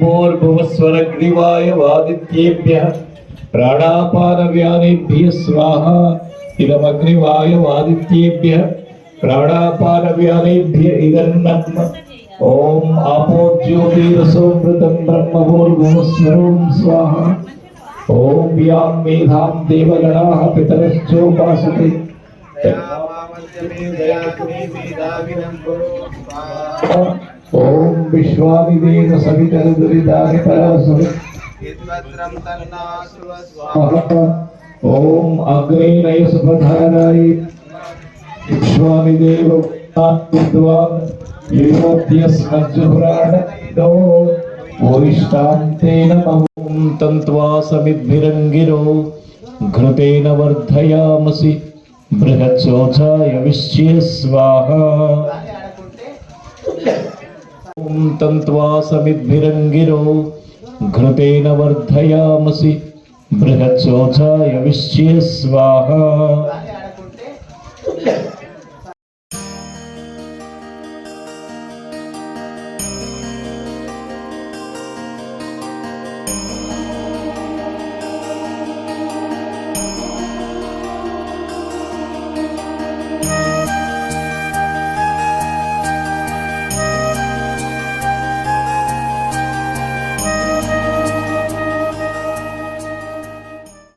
भूर्भुवस्वरग्रीवाय वादित्येभ्यः प्राणापानव्यानेभ्यः स्वाहा इदमग्निवाय वादित्येभ्यः प्राणापानव्यानेभ्य इदन्नम् ॐ आपो ज्योतिरसोमृतं ब्रह्मभूर्भुवस्वरं स्वाहा ॐ यां मेधां देवगणाः पितरश्चोपासते ॐ विश्वादिदेव सवितरदुरितानि परासु ॐ अग्नेनय सुपधाराय विश्वादिदेव विद्वान् युवत्यस्मज्जुहुराणो वरिष्ठां तेन मम ॐ तन्त्वा समिद्भिरङ्गिरो घृतेन वर्धयामसि। बृहच्छोचाय विश्च्य स्वाहा ॐ तन्त्वा समिद्भिरङ्गिरो घृतेन वर्धयामसि। बृहच्छोचाय विश्च्य स्वाहा